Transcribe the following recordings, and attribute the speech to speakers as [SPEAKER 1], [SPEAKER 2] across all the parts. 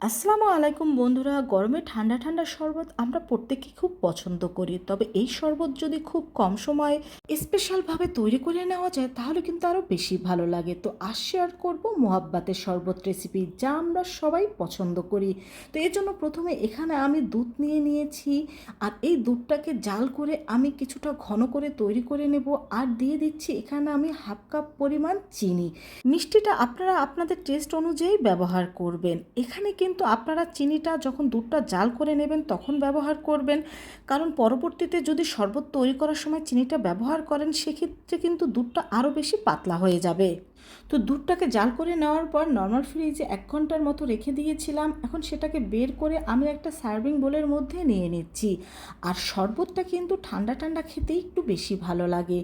[SPEAKER 1] আসসালামু আলাইকুম বন্ধুরা, গরমে ঠান্ডা ঠান্ডা শরবত আমরা প্রত্যেকে খুব পছন্দ করি। তবে এই শরবত যদি খুব কম সময়ে স্পেশালভাবে তৈরি করে নেওয়া যায়, তাহলে কিন্তু আরও বেশি ভালো লাগে। তো আজ শেয়ার করব মোহাব্বাতের শরবত রেসিপি যা আমরা সবাই পছন্দ করি। তো এর জন্য প্রথমে এখানে আমি দুধ নিয়ে নিয়েছি, আর এই দুধটাকে জাল করে আমি কিছুটা ঘন করে তৈরি করে নেব, আর দিয়ে দিচ্ছি এখানে আমি হাফ কাপ পরিমাণ চিনি। মিষ্টিটা আপনারা আপনাদের টেস্ট অনুযায়ী ব্যবহার করবেন। এখানে কিন্তু আপনারা চিনিটা যখন দুধটা জাল করে নেবেন তখন ব্যবহার করবেন। কারণ পরবর্তীতে যদি শরবত তৈরি করার সময় চিনিটা ব্যবহার করেন, সেক্ষেত্রে কিন্তু দুধটা আরও বেশি পাতলা হয়ে যাবে। তো দুধটাকে জাল করে নেওয়ার পর নর্মাল ফ্রিজে এক ঘণ্টার মতো রেখে দিয়েছিলাম। এখন সেটাকে বের করে আমি একটা সার্ভিং বোলের মধ্যে নিয়ে নিচ্ছি। আর শরবতটা কিন্তু ঠান্ডা ঠান্ডা খেতে একটু বেশি ভালো লাগে।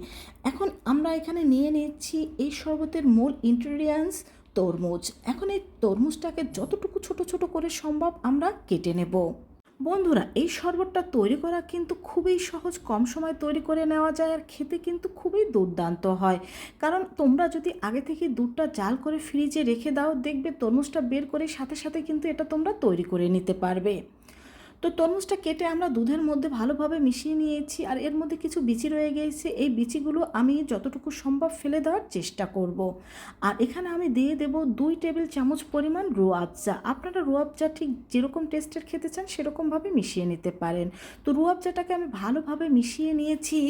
[SPEAKER 1] এখন আমরা এখানে নিয়ে নিচ্ছি এই শরবতের মূল ইনগ্রিডিয়েন্টস তরমুজ। এখন এই তরমুজটাকে যতটুকু ছোট ছোট করে সম্ভব আমরা কেটে নেব। বন্ধুরা, এই শরবতটা তৈরি করা কিন্তু খুবই সহজ, কম সময় তৈরি করে নেওয়া যায় আর খেতে কিন্তু খুবই দুর্দান্ত হয়। কারণ তোমরা যদি আগে থেকে দুধটা জাল করে ফ্রিজে রেখে দাও, দেখবে তরমুজটা বের করে সাথে সাথে কিন্তু এটা তোমরা তৈরি করে নিতে পারবে। তো তরমুজটা কেটে আমরা দুধের মধ্যে ভালোভাবে মিশিয়ে নিয়েছি আর এর মধ্যে কিছু বিচি রয়ে গিয়েছে এই বিচিগুলো আমি যতটুকু সম্ভব ফেলে দেওয়ার চেষ্টা করব। আর এখানে আমি দিয়ে দেব দুই টেবিল চামচ পরিমাণ রুয়াবজা আপনারা রুয়াবজা ঠিক যেরকম টেস্টের খেতে চান সেরকমভাবে মিশিয়ে নিতে পারেন। তো রুয়াবজাটাকে আমি ভালোভাবে মিশিয়ে নিয়েছি।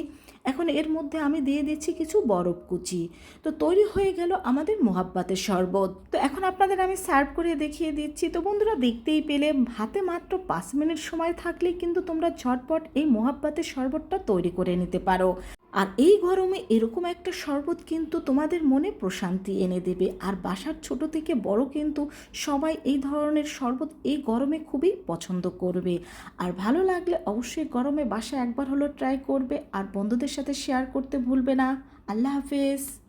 [SPEAKER 1] এখন এর মধ্যে আমি দিয়ে দিচ্ছি কিছু বরফ কুচি। তো তৈরি হয়ে গেল আমাদের মোহাব্বাতের শরবত। তো এখন আপনাদের আমি সার্ভ করে দেখিয়ে দিচ্ছি। তো বন্ধুরা, দেখতেই পেলে হাতে মাত্র পাঁচ মিনিট সময় থাকলে কিন্তু তোমরা ঝটপট এই মোহাব্বাতের শরবতটা তৈরি করে নিতে পারো। আর এই গরমে এরকম একটা শরবত কিন্তু তোমাদের মনে প্রশান্তি এনে দেবে। আর বাসার ছোট থেকে বড় কিন্তু সবাই এই ধরনের শরবত এই গরমে খুবই পছন্দ করবে। আর ভালো লাগলে অবশ্যই গরমে বাসা একবার হলো ট্রাই করবে। আর বন্ধুদের সাথে শেয়ার করতে ভুলবে না। আল্লাহ হাফেজ।